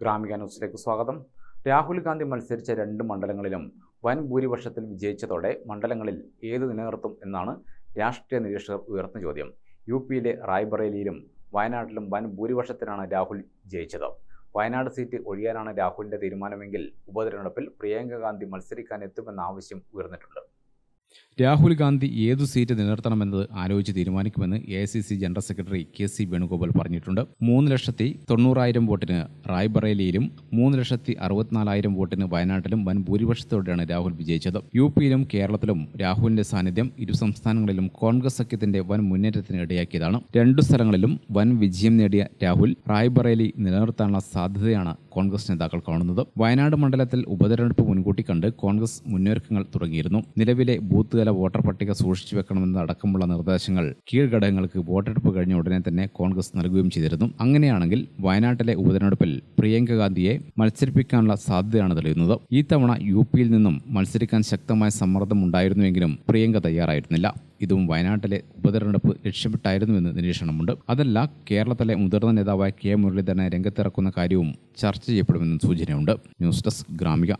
ഗ്രാമിക ന്യൂസിലേക്ക് സ്വാഗതം. രാഹുൽ ഗാന്ധി മത്സരിച്ച രണ്ട് മണ്ഡലങ്ങളിലും വൻ ഭൂരിപക്ഷത്തിൽ വിജയിച്ചതോടെ മണ്ഡലങ്ങളിൽ ഏത് നിലനിർത്തും എന്നാണ് രാഷ്ട്രീയ നിരീക്ഷകർ ഉയർത്തുന്ന ചോദ്യം. യു പിയിലെ റായ്ബറേലിയിലും വയനാട്ടിലും വൻ ഭൂരിപക്ഷത്തിനാണ് രാഹുൽ ജയിച്ചത്. വയനാട് സീറ്റ് ഒഴിയാനാണ് രാഹുലിന്റെ തീരുമാനമെങ്കിൽ ഉപതെരഞ്ഞെടുപ്പിൽ പ്രിയങ്ക ഗാന്ധി മത്സരിക്കാൻ എത്തുമെന്ന ആവശ്യം ഉയർന്നിട്ടുണ്ട്. രാഹുൽ ഗാന്ധി ഏതു സീറ്റ് നിലനിർത്തണമെന്നത് ആലോചിച്ച് തീരുമാനിക്കുമെന്ന് A C C general secretary K C Venugopal പറഞ്ഞിട്ടുണ്ട്. മൂന്ന് ലക്ഷത്തി തൊണ്ണൂറായിരം വോട്ടിന് റായ്ബറേലിയിലും മൂന്ന് ലക്ഷത്തി അറുപത്തിനാലായിരം വോട്ടിന് വയനാട്ടിലും വൻ ഭൂരിപക്ഷത്തോടെയാണ് രാഹുൽ വിജയിച്ചത്. യു പിയിലും കേരളത്തിലും രാഹുലിന്റെ സാന്നിധ്യം ഇരു സംസ്ഥാനങ്ങളിലും കോൺഗ്രസ് സഖ്യത്തിന്റെ വൻ മുന്നേറ്റത്തിന് ഇടയാക്കിയതാണ്. രണ്ടു സ്ഥലങ്ങളിലും വൻ വിജയം നേടിയ രാഹുൽ റായ്ബറേലി നിലനിർത്താനുള്ള സാധ്യതയാണ് കോൺഗ്രസ് നേതാക്കൾ കാണുന്നത്. വയനാട് മണ്ഡലത്തിൽ ഉപതെരഞ്ഞെടുപ്പ് മുൻകൂട്ടി കണ്ട് കോൺഗ്രസ് മുന്നൊരുക്കങ്ങൾ തുടങ്ങിയിരുന്നു. നിലവിലെ ബൂത്ത് തല വോട്ടർ പട്ടിക സൂക്ഷിച്ചു വെക്കണമെന്നതടക്കമുള്ള നിർദ്ദേശങ്ങൾ കീഴ്ഘടകങ്ങൾക്ക് വോട്ടെടുപ്പ് കഴിഞ്ഞ ഉടനെ തന്നെ കോൺഗ്രസ് നൽകുകയും ചെയ്തിരുന്നു. അങ്ങനെയാണെങ്കിൽ വയനാട്ടിലെ ഉപതെരഞ്ഞെടുപ്പിൽ പ്രിയങ്ക ഗാന്ധിയെ മത്സരിപ്പിക്കാനുള്ള സാധ്യതയാണ് തെളിയുന്നത്. ഈ തവണ യു പിയിൽ നിന്നും മത്സരിക്കാൻ ശക്തമായ സമ്മർദ്ദം ഉണ്ടായിരുന്നുവെങ്കിലും പ്രിയങ്ക തയ്യാറായിരുന്നില്ല. ഇതും വയനാട്ടിലെ ഉപതെരഞ്ഞെടുപ്പ് ലക്ഷ്യമിട്ടായിരുന്നുവെന്ന് നിരീക്ഷണമുണ്ട്. അതല്ല കേരളത്തിലെ മുതിർന്ന നേതാവായ കെ മുരളീധരനെ രംഗത്തിറക്കുന്ന കാര്യവും ചർച്ച ചെയ്യപ്പെടുമെന്നും സൂചനയുണ്ട്. News desk Gramika.